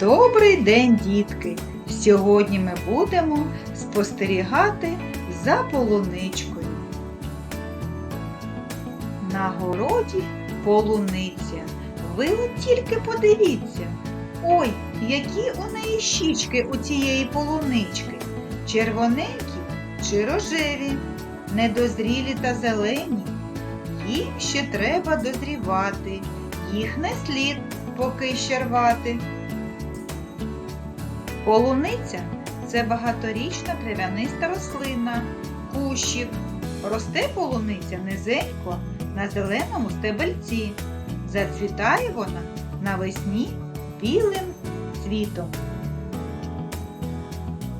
Добрий день, дітки! Сьогодні ми будемо спостерігати за полуничкою. На городі полуниця. Ви от тільки подивіться. Ой, які у неї щічки у цієї полунички. Червоненькі чи рожеві, недозрілі та зелені. Їм ще треба дозрівати, їх не слід поки ще рвати. Полуниця це багаторічна трав'яниста рослина, кущик. Росте полуниця низенько на зеленому стебельці. Зацвітає вона навесні білим цвітом.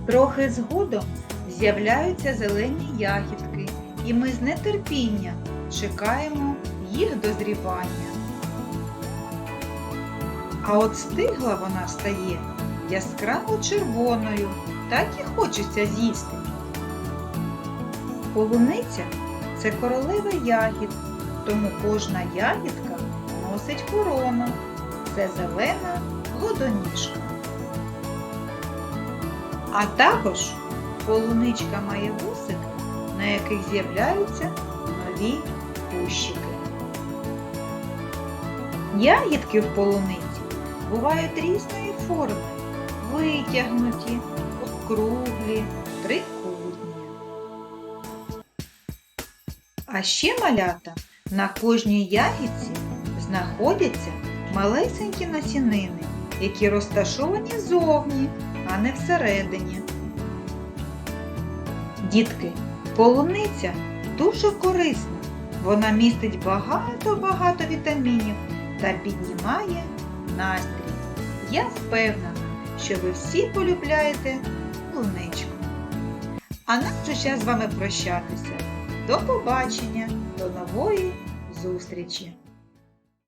Трохи згодом з'являються зелені ягідки, і ми з нетерпінням чекаємо їх дозрівання. А от стигла вона стає яскраво червоною, так і хочеться з'їсти. Полуниця це королева ягід, тому кожна ягідка носить корону. Це зелена плодоніжка. А також полуничка має вусики, на яких з'являються нові кущики. Ягідки в полуниці бувають різної форми, витягнуті, округлі, трикутні. А ще малята на кожній ягідці знаходяться малесенькі насінини, які розташовані зовні, а не всередині. Дітки, полуниця дуже корисна. Вона містить багато-багато вітамінів та піднімає настрій. Я впевнена, що ви всі полюбляєте луничку. А нам вже час з вами прощатися. До побачення, до нової зустрічі!